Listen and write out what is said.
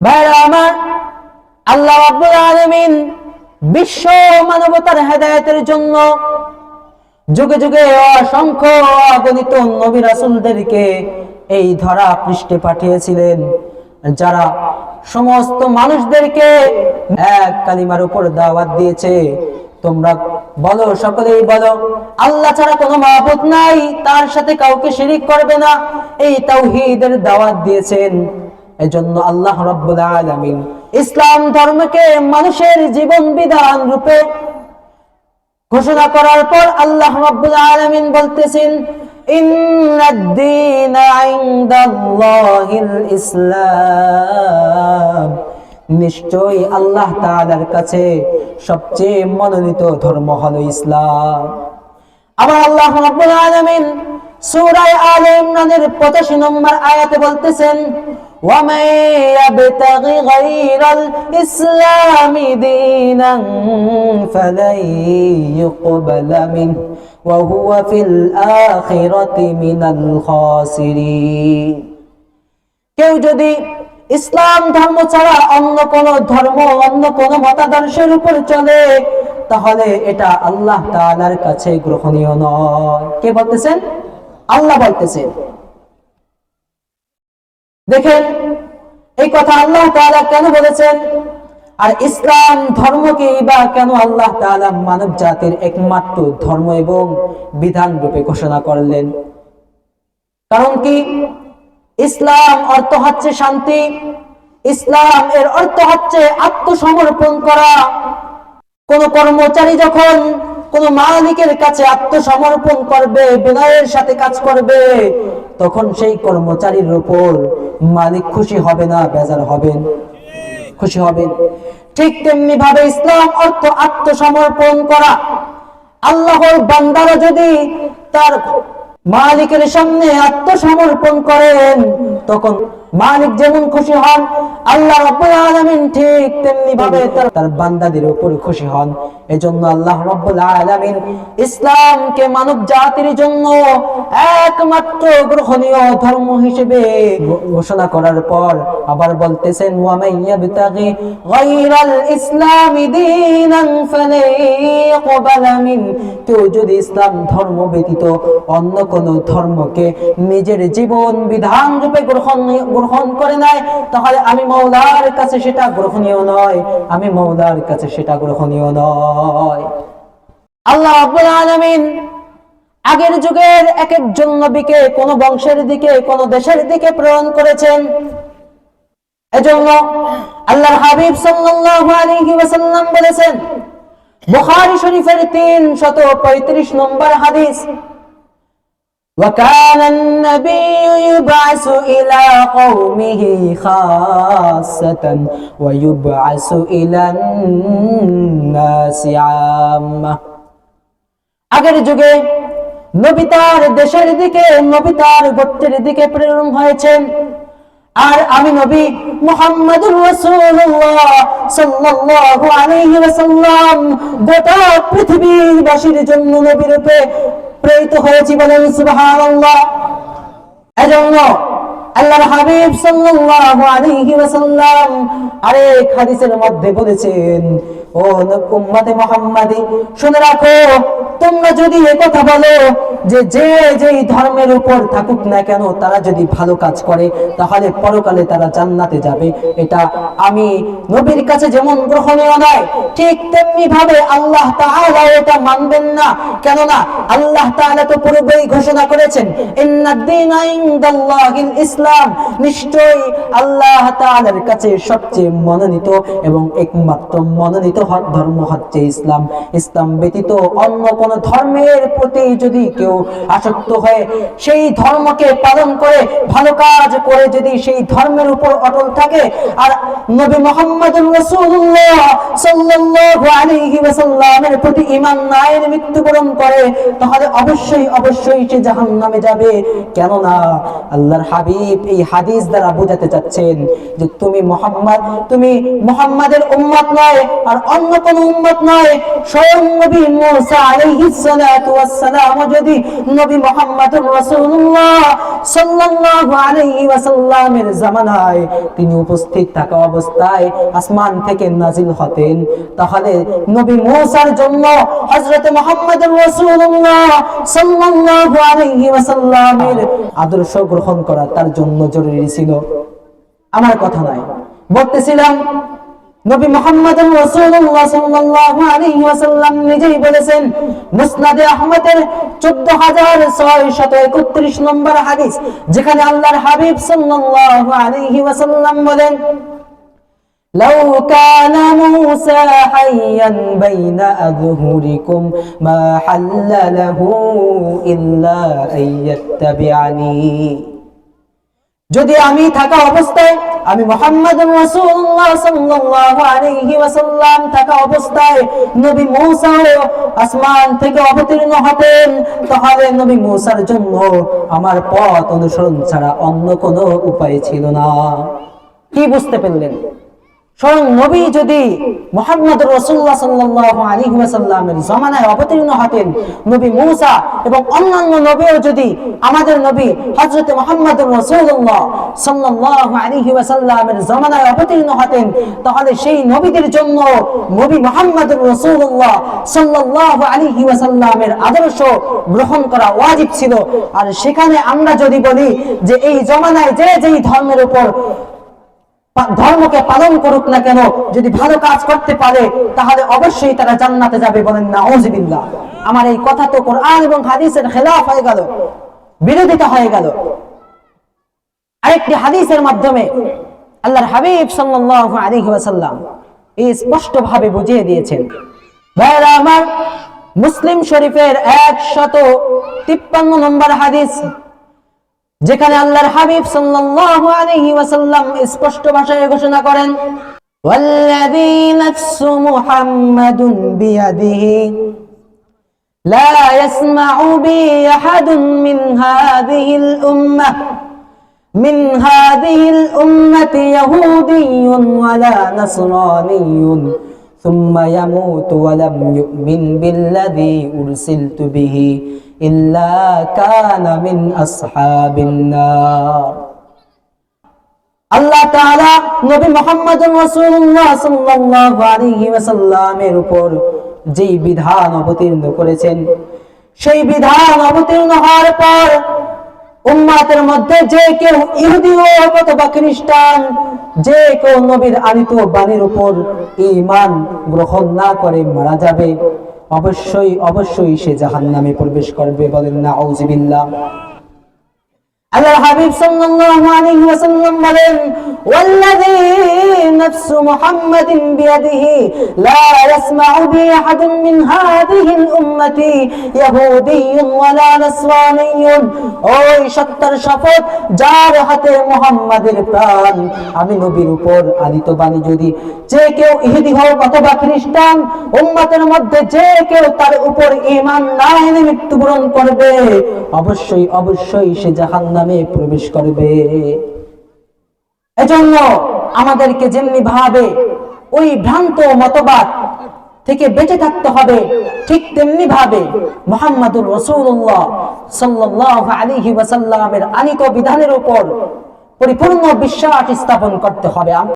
ভাইরা আমার, আল্লাহ রাব্বুল আলামিন বিশ্ব মানবতার হেদায়েতের জন্য যুগে যুগে অসংখ্য অগণিত নবী রাসূলদেরকে এই ধরা পৃষ্ঠে পাঠিয়েছিলেন, যারা সমস্ত মানুষদেরকে এক কালিমার উপর দাওয়াত দিয়েছে। তোমরা বলো, সকলেই বলো, আল্লাহ ছাড়া কোনো মাহবুদ নাই, তার সাথে কাউকে শিরিক করবে না। এই তাওহীদের দাওয়াত দিয়েছেন। এজন্য আল্লাহ রাব্বুল আলামিন ইসলাম ধর্মকে মানুষের জীবন বিধান রূপে ঘোষণা করার পর আল্লাহ রাব্বুল আলামিন বলতেছেন ইসলাম। নিশ্চয়ই আল্লাহ তাআলার কাছে সবচেয়ে মনোনীত ধর্ম হলো ইসলাম। আবার আল্লাহ রাব্বুল আলামিন সূরা আলে ইমরানের 85 নম্বর আয়াতে বলতেছেন ومن يبتغ غير الإسلام دينا فلن يقبل منه وهو في الآخرة من الخاسرين কেউ যদি ইসলাম ধর্ম ছাড়া অন্য কোন ধর্ম অন্য কোন মতাদর্শের উপর চলে তাহলে এটা আল্লাহ তাআলার কাছে গ্রহণীয় নয় কে বলতেছেন আল্লাহ বলতেছেন দেখেন, এই কথা আল্লাহ তাআলা কেন বলেছেন? আর ইসলাম ধর্মকে বা কেন আল্লাহ তাআলা মানব জাতির একমাত্র ধর্ম এবং বিধান রূপে ঘোষণা করলেন? কারণ কি? ইসলাম অর্থ হচ্ছে শান্তি। ইসলাম এর অর্থ হচ্ছে আত্মসমর্পণ করা। কোন কর্মচারী যখন কোন মালিকের কাছে আত্মসমর্পণ করবে, বিনয়ের সাথে কাজ করবে, তখন সেই কর্মচারীর উপর মালিক খুশি হবে না, বেজার হবেন খুশি হবেন ঠিক তেমনি ভাবে ইসলাম অর্থ আত্মসমর্পণ করা। আল্লাহর বান্দারা যদি তার মালিকের সামনে আত্মসমর্পণ করেন, তখন মালিক যেমন খুশি হন, আল্লাহ রাব্বুল আলামিন ঠিক তেমনি ভাবে তার বান্দাদের উপর খুশি হন। এজন্য আল্লাহ রাব্বুল আলামিন ইসলামকে মানব জাতির জন্য একমাত্র গ্রহণীয় ধর্ম হিসেবে ঘোষণা করার পর আবার বলতেছেন ওয়া মাইয়াবতাগি গায়রাল ইসলামি দীনান ফালাইয়াকবালা মিন। কেউ যদি ইসলাম ধর্ম ব্যতীত অন্য কোন ধর্মকে নিজের জীবন বিধান রূপে গ্রহণ গ্রহণ করে নেয় তাহলে আমি মৌলার কাছে সেটা গ্রহণীয় নয়। আমি মৌলার কাছে সেটা গ্রহণীয় নয়। আল্লাহ রাব্বুল আলামিন আগের যুগের এক একজন নবীকে কোন বংশের দিকে, কোন দেশের দিকে প্রেরণ করেছেন। এজন্য আল্লাহর হাবিব সাল্লাল্লাহু আলাইহি ওয়াসাল্লাম বলেছেন, বুখারী শরীফের 335 নম্বর হাদিস وكان النبي يبعث إلى قومه خاصة ويبعث إلى الناس عامة আগের যুগে নবী তার দেশের দিকে নবী তার গোত্রের দিকে প্রেরণ হয়েছেন আর আমি নবী মুহাম্মদুর রাসূলুল্লাহ সাল্লাল্লাহু আলাইহি ওয়াসাল্লাম গোটা পৃথিবীবাসীর জন্য নবী রূপে প্রেরিত হয়েছি বলেন সুবহানাল্লাহ। এজন্য আল্লাহর হাবিব সাল্লাল্লাহু আলাইহি ওয়াসাল্লাম আরেক হাদিসের মধ্যে বলেছেন, ও উম্মতে মুহাম্মাদি, শুনে রাখো, তোমরা যদি কথা বলো যে যে যেই ধর্মের উপর থাকুক না কেন, তারা যদি ভালো কাজ করে, তাহলে পরকালে তারা জান্নাতে যাবে। এটা আমি নবীর কাছে যেমন গ্রহণীয় নয়, ঠিক তেমনি ভাবে আল্লাহ তাআলা এটা মানবেন না। কেননা আল্লাহ তাআলা তো পূর্বেই ঘোষণা করেছেন ইন্নাদ-দীনা ইনদাল্লাহিল ইসলাম। নিশ্চয়ই আল্লাহ তাআলার কাছে সবচেয়ে মনোনীত এবং একমাত্র মনোনীত ধর্ম হচ্ছে ইসলাম। ইসলাম ব্যতীত অন্য কোন ধর্মের প্রতি যদি কেউ আসক্ত হয়ে সেই ধর্মকে পালন করে ভালো কাজ করে যদি সেই ধর্মের উপর অটল থাকে, আর নবী প্রতি মৃত্যুবরণ করে, তাহলে অবশ্যই অবশ্যই সে যাবে। আল্লাহর হাবিব এই হাদিস দ্বারা বোঝাতে চাচ্ছেন যে তুমি মোহাম্মদ, তুমি মোহাম্মদের উম্মত নয়, আর অন্য কোন উম্মত নয়। স্বয়ং নবী আলাইহিস সালাতু ওয়াস সালাম যদি নবী মুহাম্মদুর রাসূলুল্লাহ সাল্লাল্লাহু আলাইহি ওয়াসাল্লামের জামানায় তিনি উপস্থিত থাকা অবস্থায় আসমান থেকে নাজিল হতেন। তাহলে নবী মূসার জন্য হযরত মুহাম্মদ রাসূলুল্লাহ সাল্লাল্লাহু আলাইহি ওয়াসাল্লামের আদর্শ গ্রহণ করা তার জন্য জরুরি ছিল। আমার কথা নয়, বলতেছিলাম নবী মুহাম্মদ রাসূলুল্লাহ সাল্লাল্লাহু আলাইহি ওয়াসাল্লাম নিজেই বলেছেন মুসনাদে আহমদের 14631 নম্বর হাদিস যেখানে আল্লাহর হাবিব সাল্লাল্লাহু আলাইহি ওয়াসাল্লাম বলেন لو كان موسى حيا بين أظهركم ما حل له إلا أن يتبعني যদি আমি থাকা অবস্থায় আমি মোহাম্মদ রাসূলুল্লাহ সাল্লাল্লাহু আলাইহি ওয়াসাল্লাম থাকা অবস্থায় নবী মূসা আসমান থেকে অবতীর্ণ হতেন, তাহলে নবী মূসার জন্য আমার পথ অনুসরণ ছাড়া অন্য কোনো উপায় ছিল না। কি বুঝতে পারলেন স্বয়ং নবী যদি মোহাম্মদ রসুল্লাহ আলাইহি ওয়াসাল্লামের জমানায় অবতীর্ণ হতেন, নবী মূসা এবং অন্যান্য নবীও যদি আমাদের নবী হযরত মুহাম্মদ সাল্লাল্লাহু আলাইহি ওয়াসাল্লামের জমানায় অবতীর্ণ হতেন, তাহলে সেই নবীদের জন্য নবী মুহাম্মদ সাল্লাল্লাহু আলাইহি ওয়াসাল্লামের আদর্শ গ্রহণ করা ওয়াজিব ছিল। আর সেখানে আমরা যদি বলি যে এই জমানায় যে যেই ধর্মের উপর ধর্মকে পালন করুক না কেন, যদি ভালো কাজ করতে পারে, তাহলে অবশ্যই তারা জান্নাতে যাবে বলেন না ওজিবিল্লাহ আমার এই কথা তো কোরআন এবং হাদিসের খেলাফ হয়ে গেল, বিরোধিতা হয়ে গেল। আরেকটি হাদিসের মাধ্যমে আল্লাহর হাবিব সাল্লাল্লাহু আলাইহি ওয়াসাল্লাম এই স্পষ্ট ভাবে বুঝিয়ে দিয়েছেন ভাইরা আমার মুসলিম শরীফের একশত তিপ্পান্ন নম্বর হাদিস যেখানে আল্লাহর হাবিব সাল্লাল্লাহু আলাইহি ওয়াসাল্লাম স্পষ্ট ভাষায় ঘোষণা করেন ওয়াল্লাযী নাফসু মুহাম্মাদুন বিয়াদিহি, লা ইয়াসমাউ বি আহাদুন মিন হাযিহিল উম্মাহ মিন হাযিহিল উম্মাতি ইয়াহুদিয়্যুন ওয়ালা নাসরানিয়্যুন। ثم يموت ولم يؤمن بالذي أرسلت به إلا كان من أصحاب النار আল্লাহ তাআলা নবী মুহাম্মদ রাসূলুল্লাহ সাল্লাল্লাহু আলাইহি ওয়াসাল্লামের উপর যেই বিধান অবতীর্ণ করেছেন সেই বিধান অবতীর্ণ হওয়ার পর উম্মাতের মধ্যে যে কেউ ইহুদি হোক অথবা খ্রিস্টান, যে কেউ নবীর আনিত বাণীর উপর ইমান গ্রহণ না করে মারা যাবে, অবশ্যই অবশ্যই সে জাহান নামে প্রবেশ করবে বলেন না আউযুবিল্লাহ আল্লাহ হাবিব সাল্লাল্লাহু আলাইহি ওয়াসাল্লাম বলেন, ওয়াল্লাযী নাফসু মুহাম্মাদিন বিয়াদিহি, লা ইয়াসমাউ বি আহাদুন মিন হাযিহিল উম্মতি ইয়াহুদিয়্যুন ওয়ালা নাসরানিয়্যুন ওই সত্তর শপথ, যার হাতে মুহাম্মাদের প্রাণ। আমি নবীর উপর আদিত বাণী যদি যে কেউ ইহুদি হোক অথবা খ্রিস্টান, উম্মতের মধ্যে যে কেউ তার উপর ঈমান না এনে মৃত্যুবরণ করবে, অবশ্যই অবশ্যই সে জাহান্নামে প্রবেশ করবে। এজন্য আমাদেরকে যেমনি ভাবে ওই ভ্রান্ত মতবাদ থেকে বেঁচে থাকতে হবে, ঠিক তেমনি ভাবে মোহাম্মদুর রসুল্লাহ সাল্লাহ আলিহি ওয়াসাল্লামের আনিত বিধানের উপর পরিপূর্ণ বিশ্বাস স্থাপন করতে হবে।